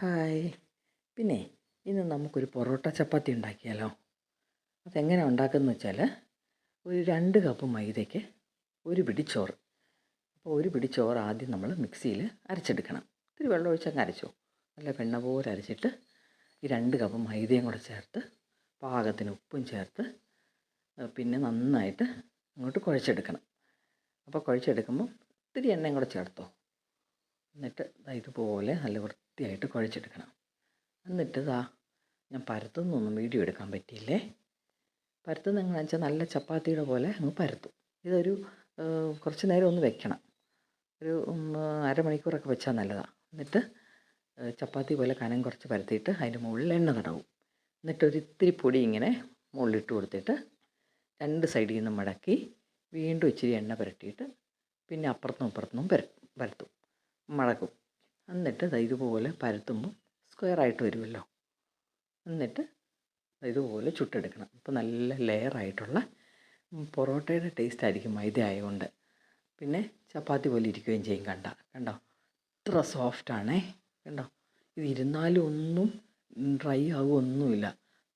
Hi. പിന്നെ ഇന്ന് നമുക്കൊരു പൊറോട്ട ചപ്പാത്തി ഉണ്ടാക്കിയാലോ? അതെങ്ങനെ ഉണ്ടാക്കുന്നത് വെച്ചാൽ ഒരു രണ്ട് കപ്പ് മൈദയ്ക്ക് ഒരു പിടി ചോറ് അപ്പോൾ ഒരു പിടി ചോറ് ആദ്യം നമ്മൾ മിക്സിയിൽ അരച്ചെടുക്കണം. ഇത്തിരി വെള്ളം ഒഴിച്ചങ്ങ് അരച്ചോ. നല്ല വെണ്ണ പോലെ അരച്ചിട്ട് ഈ രണ്ട് കപ്പ് മൈദയും കൂടെ ചേർത്ത് പാകത്തിന് ഉപ്പും ചേർത്ത് പിന്നെ നന്നായിട്ട് അങ്ങോട്ട് കുഴച്ചെടുക്കണം. അപ്പോൾ കുഴച്ചെടുക്കുമ്പോൾ ഇത്തിരി എണ്ണയും കൂടെ ചേർത്തോ. എന്നിട്ട് ഇതുപോലെ നല്ല വൃത്തിയായിട്ട് കുഴച്ചെടുക്കണം. എന്നിട്ട് ദാ ഞാൻ പരത്തുന്നൊന്നും വീഡിയോ എടുക്കാൻ പറ്റിയില്ലേ? പരത്തുന്ന എങ്ങനെയാണെന്ന് വെച്ചാൽ നല്ല ചപ്പാത്തിയുടെ പോലെ അങ്ങ് പരത്തും. ഇതൊരു കുറച്ച് നേരം ഒന്ന് വെക്കണം. ഒരു അരമണിക്കൂറൊക്കെ വെച്ചാൽ നല്ലതാണ് എന്നിട്ട് ചപ്പാത്തി പോലെ കനം കുറച്ച് പരത്തിയിട്ട് അതിന്റെ മുകളിൽ എണ്ണ തടവും. എന്നിട്ട് ഒരു ഇത്തിരി പൊടി ഇങ്ങനെ മുകളിലിട്ട് കൊടുത്തിട്ട് രണ്ട് സൈഡിൽ നിന്ന് മടക്കി വീണ്ടും ഇച്ചിരി എണ്ണ പുരട്ടിയിട്ട് പിന്നെ അപ്പുറത്തും ഇപ്പുറത്തും പുര പരത്തും. മടക്കും. എന്നിട്ട് ഇതുപോലെ പരത്തുമ്പോൾ സ്ക്വയറായിട്ട് വരുമല്ലോ എന്നിട്ട് ഇതുപോലെ ചുട്ടെടുക്കണം. അപ്പോൾ നല്ല ലെയറായിട്ടുള്ള പൊറോട്ടയുടെ ടേസ്റ്റ് ആയിരിക്കും മൈദ ആയതുകൊണ്ട്. പിന്നെ ചപ്പാത്തി പോലെ ഇരിക്കുകയും ചെയ്യും കണ്ട. കണ്ടോ? ഇത്ര സോഫ്റ്റാണേ കണ്ടോ? ഇത് ഇരുന്നാലും ഒന്നും ഡ്രൈ ആവുമൊന്നുമില്ല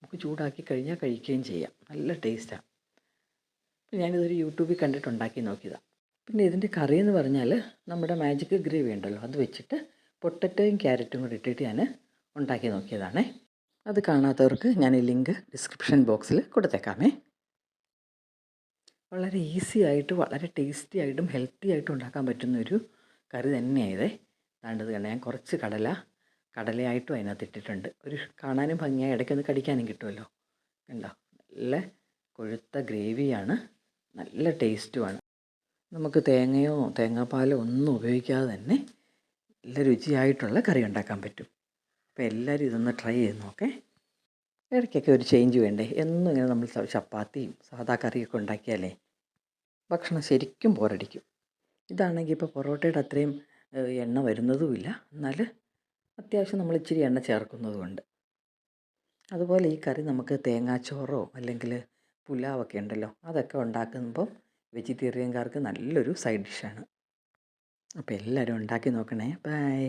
നമുക്ക് ചൂടാക്കി കഴിഞ്ഞാൽ കഴിക്കുകയും ചെയ്യാം. നല്ല ടേസ്റ്റാണ് ഞാനിതൊരു യൂട്യൂബിൽ കണ്ടിട്ട് ഉണ്ടാക്കി നോക്കിയതാണ് പിന്നെ ഇതിന്റെ കറി എന്ന് പറഞ്ഞാൽ നമ്മുടെ മാജിക് ഗ്രേവി ഉണ്ടല്ലോ. അത് വെച്ചിട്ട് പൊട്ടറ്റോയും ക്യാരറ്റും കൂടി ഇട്ടിട്ട് ഞാൻ ഉണ്ടാക്കി നോക്കിയതാണേ. അത് കാണാത്തവർക്ക് ഞാൻ ഈ ലിങ്ക് ഡിസ്ക്രിപ്ഷൻ ബോക്സിൽ കൊടുത്തേക്കാമേ. വളരെ ഈസി ആയിട്ട് വളരെ ടേസ്റ്റി ആയിട്ടും ഹെൽത്തി ആയിട്ടും ഉണ്ടാക്കാൻ പറ്റുന്ന ഒരു കറി തന്നെയായതേ. താണ്ടത് കണ്ട ഞാൻ കുറച്ച് കടല കടലയായിട്ടും അതിനകത്ത് ഇട്ടിട്ടുണ്ട്. ഒരു കാണാനും ഭംഗിയായി ഇടയ്ക്കൊന്ന് കടിക്കാനും കിട്ടുമല്ലോ. കണ്ടോ നല്ല കൊഴുത്ത ഗ്രേവിയാണ് നല്ല ടേസ്റ്റുമാണ്. നമുക്ക് തേങ്ങയോ തേങ്ങാപ്പാലോ ഒന്നും ഉപയോഗിക്കാതെ തന്നെ നല്ല രുചിയായിട്ടുള്ള കറി ഉണ്ടാക്കാൻ പറ്റും. അപ്പോൾ എല്ലാവരും ഇതൊന്ന് ട്രൈ ചെയ്ത് നോക്കേ. ഇടയ്ക്കൊക്കെ ഒരു ചേഞ്ച് വേണ്ടേ? എന്നും ഇങ്ങനെ നമ്മൾ ചപ്പാത്തിയും സാധാ കറിയൊക്കെ ഉണ്ടാക്കിയാലേ ഭക്ഷണം ശരിക്കും ബോറടിക്കും. ഇതാണെങ്കിൽ ഇപ്പോൾ പൊറോട്ടയുടെ അത്രയും എണ്ണ വരുന്നതുമില്ല. എന്നാൽ അത്യാവശ്യം നമ്മൾ ഇച്ചിരി എണ്ണ ചേർക്കുന്നതുമുണ്ട് അതുപോലെ ഈ കറി നമുക്ക് തേങ്ങാച്ചോറോ അല്ലെങ്കിൽ പുലാവൊക്കെ ഉണ്ടല്ലോ അതൊക്കെ ഉണ്ടാക്കുമ്പോൾ വെജിറ്റേറിയൻകാർക്ക് നല്ലൊരു സൈഡ് ഡിഷാണ് അപ്പോൾ എല്ലാവരും ഉണ്ടാക്കി നോക്കണേ. ബൈ